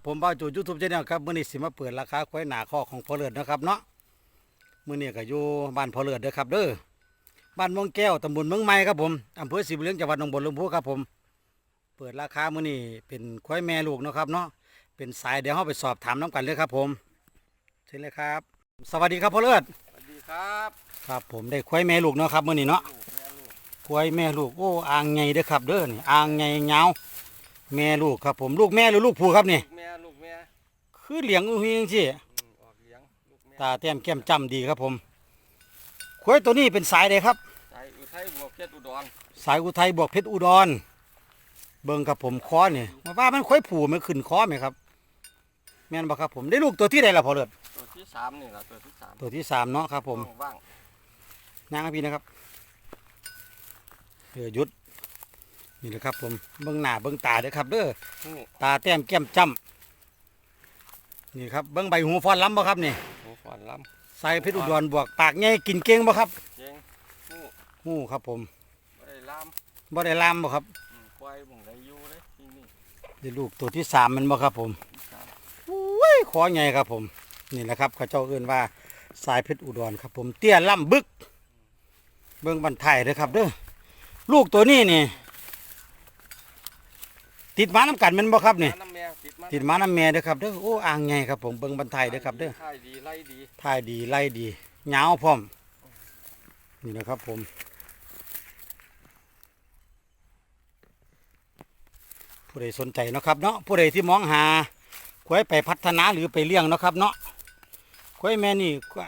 ครับผมบ่าวจูยูทูบชาแนลครับมื้อนี้สิมาเปิดราคาควายหนาคอกของพ่อเลิศนะครับเนาะมื้อนี้ก็อยู่บ้านพ่อเลิศเด้อครับเด้อบ้านม่วงแก้วตำบลเมืองใหม่ครับผมอำเภอศรีบุญเรืองจังหวัดหนองบัวลำพูครับผม เปิดราคามื้อนี้เป็นควายแม่ลูกเนาะครับเนาะเป็นสายเดี๋ยวเฮาไปสอบถามน้กันเลยครับผมเชิญเลยครับ สวัสดีครับพ่อเลิศสวัสดีครับครับผมได้ควายแม่ลูกเนาะครับมื้อนี้เนาะลูกแม่ลูกควายแม่ลูกโอ้อ่างใหญ่เด้อครับเด้อนี่อ่างใหญ่ยาวแม่ลูกครับผมลูกแม่หรือลูกผู้ครับนี่ลูกแม่ลูกแม่ คือเลี้ยงอุ้ยจังซี่อืมออกเลี้ยงลูกแม่ตาแต้มแก้มจำดีครับผมควายตัวนี้เป็นสายใดครับใจอุทัยบวกเพชรอุดรสายอุทัยบวกเพชรอุดร เบิ่งครับผมคอนี่มาว่ามันควายผูมันขึ้นคอไหมครับแม่นบ่ครับผมได้ลูกตัวที่ใดล่ะพอเลิศตัวที่สามนี่แหละตัวที่สามตัวที่สามเนาะครับผมว่างนางพี่นะครับเออหยุดนี่แหละครับผมเบิ่งหน้าเบิ่งตาเด้อครับเด้อๆหูตาแต้มแก้มจำ นี่ครับเบิ้งใบหูฟอนล้ำบ่ครับนี่หูฝันล้ใส่เพชรอุดรบวกปากใหญ่กินเก่งบ่ครับำเจงหูหูครับผมไม่ได้ล้บ่ได้ลามบ่ครับำอืมควายบุ่งได้อยู่เลยที่นี่ได้ลูกตัวที่สามแมันบ่ครับผมที่สามอุ้ยขอใหญ่ครับผม นี่แหละครับเขาเจ้าเอื้นว่าสายเพชรอุดรครับผมเตี้ยล่ำบึก เบิ้งบันไทายเด้อครับเด้อลูกตัวนี้นี่ ติดหมาน้ำกันแมันบ่ครับนี่น้ำแม่ ติดมันติดหมาน้ำแม่เด้อครับเด้อโอ้อ่างใหญ่ครับผมเบิ้งบันไทายเด้อครับเด้อท่ายดีไล่ดีท่ายดีไล่ดียาวพร้อมนี่นะครับผมผู้ใดสนใจเนาะครับเนาะผู้ใดที่มองหาควายไปพัฒนาหรือไปเลี้ยงเนาะครับ เนาะควายแม่นี่ก็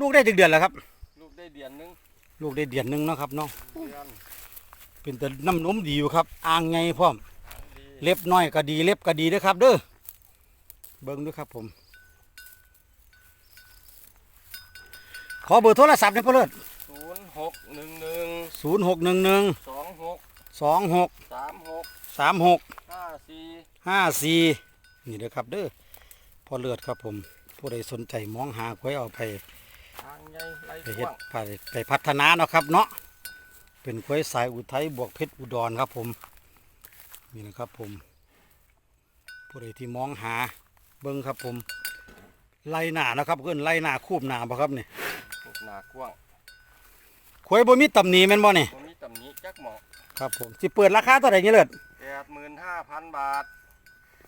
ลูกได้ถึงเดือนแล้วครับ ลูกได้เดือนหนึงลูกได้เดือนหนึงเนาะครับเนาะเดือนเป็นแต่น้ำนมดีอยู่ครับอ่างไงพร้อมดี เล็บน้อยก็ดีเล็บก็ดีเด้อครับเด้อเบิ้งด้วยครับผม ขอเบอร์โทรศัพท์ในอยพ่อเลิศศูนย์หกหนึ่งหนึ่งศูนย์หกหนึ่งหนึ่งสองหกสองหกสามหกสามหก ห้าสี่ห้าสี่นี่เด้อครับเด้อพอเลือดครับผม ผู้ใดสนใจมองหาไว้เอาไปทางใหญ่ไล่ไปกเฮ็ดว้างไปไปพัฒนาเนาะครับเนาะเป็นกล้วยสายอุทัยบวกเพชรอุดรครับผม นี่นะครับผมผู้ใดที่มองหาเบิ้งครับผมไล่หนานะครับเพื่อนไล่หนาคูบหนาบ่ครับนี่ลูกหนากว้างกล้วยบ่มีตำหนิแม่นบ่นี่ตรงนี้ตำหนี้จักหมอกครับผมสิเปิดราคาเท่าไหร่เงี้ยเลิศแปดหมื่นห้าพันบาท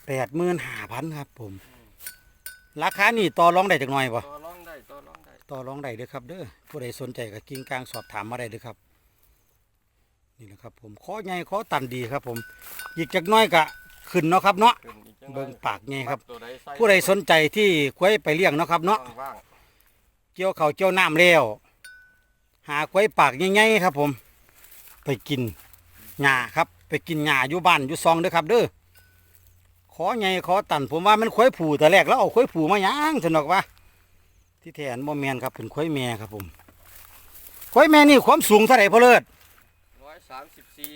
แปดหมื่นห้าพันครับผม ราคานี่ต่อรองได้จักหน่อยบ่ตัวร้องได้ตัวร้องได้ต่อรองได้เด้อครับเด้อผู้ใดสนใจก็กิ้งกลางสอบถามมาได้เด้อครับ นี่นะครับผมขอใหญ่ขอตันดีครับ ผมอีกจักหน้อยก็ขึ้นเนาะครับเนาะขึ้นอีกจังเบิ่งปากใหญ่ครับตัวใใส่ผู้ใดสนใจที่ควายไปเลี้ยงเนาะครับเนาะว่างเกี่ยวเขาวเกี่ยวน้ำแล้วหาควายปากใหญ่ๆครับ ผม ไปกินหญ้าครับ ไปกินหญ้าอยู่บ้านอยู่ซองเด้อครับ เด้อขอใหญ่ขอตันผมว่ามันควายผูแต่แรกแล้วเอาควายผูมาหยังสนอกว่า ที่แทนบ่แมนครับเป็นควายแม่ครับผมควายแม่นี่ความสูงเท่าไหร่พ่อเลิศร้อย สามสิบสี่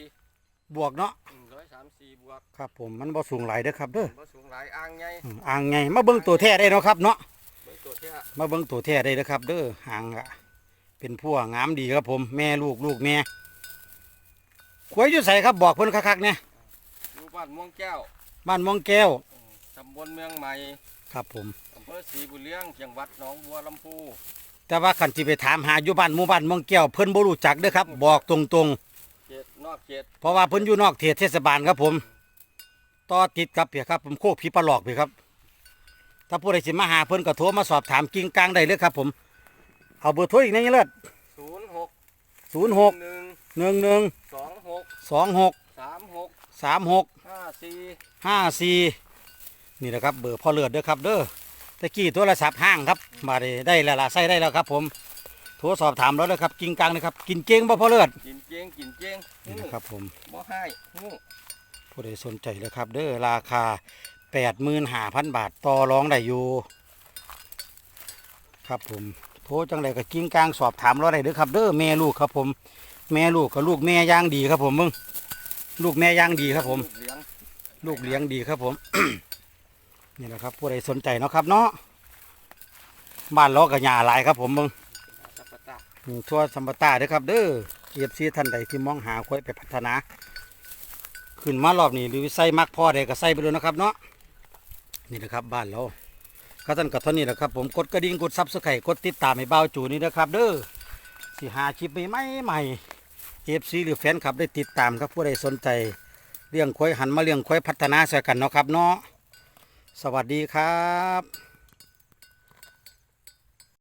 บวกเนาะร้อยสามสี่บวกครับผมมันบ่สูงหลายเด้อครับเด้อบ่สูงหลายอ่างไงอืมอ่างไงมาเบิ่งตัวแท้ได้เนาะครับเนาะเบิ่งตัวเท่ามาเบิ่งตัวแท้ได้เด้อครับ เด้อหางอะเป็นพวกงามดีครับผม แม่ลูกลูกแม่ขวยอยู่ใส่ครับบอกเพิ่นคักๆเนี่ยอยู่บ้านม่วงแก้ว บ้านมองแก้วตำบลเมืองใหม่ครับผมอำเภอศรีบุญเลี้ยงจังหวัดหนองบัวลำพูแต่ว่าคันสิไปถามหาอยู่บ้านหมู่บ้านมองแก้วเพิ่นบ่รู้จักเด้อครับ บอกตรงเขตน อกเขตๆเพราะว่าเพิ่นอยู่นอกเขตเทศบาลครับผมต่อติดกับเพียครับผมโคกผีปลาหลอกเพียครับ ถ้าผู้ใดสิมาหาเพิ่นก็โทรมาสอบถามกิ่งกลางได้เลยครับ ผม เอาเบอร์โทรอีกนี่เลิศศูนย์หก06หนึ่ง11สองหก26สามหก36ห้าสี่ห้าสี่นี่นะครับเบอร์พ่อเลือดเด้อครับ เด้อตะกี้โทรศัพท์ห้างครับมาได้ได้แล้วล่ะใส่ได้แล้วครับ ผม โทรสอบถามแล้วนะครับกินกลางนะครับ กินเก่งบ่พ่อเลือดกินเจ้งกินเจ้งนี่นะครับผม บ่ให้หู้ผู้ใดสนใจเลยครับ เด้อราคาแปดหมื่นห้าพันบาทต่อรองได้อยู่ครับผมโทรจังไดก็กินกลางสอบถามเราได้เด้อครับ เด้อแม่ลูกครับผม แม่ลูกกับลูกแม่ย่างดีครับผมมึงลูกแม่ย่างดีครับผมลูกเลี้ยงลูกเลี้ยงดีครับผม นี่แหละครับผู้ใดสนใจเนาะครับเนาะบ้านเรากับหญ้าหลายครับผมมึงสัปปะตะอืม ทั่วสัมปตาเด้อครับ เด้อเอฟซีท่านใดที่มองหาควายไปพัฒนา ขึ้นมารอบนี้หรือใส่มักพ่อใดก็ใส่ไปเลยนะครับเนาะนี่นะครับบ้านเราก็ท่านกับท่านนี้แหละครับ ผมกดกระดิ่งกดซับสไครต์กดติดตามให้เบาจูนี่นะครับ เด้อสิหาคลิปใหม่ใหม่เอฟซีหรือแฟนคลับได้ติดตามครับผู้ใดสนใจเลี้ยงควายหันมาเลี้ยงควายพัฒนาใส่กันเนาะครับเนาะสวัสดีครับ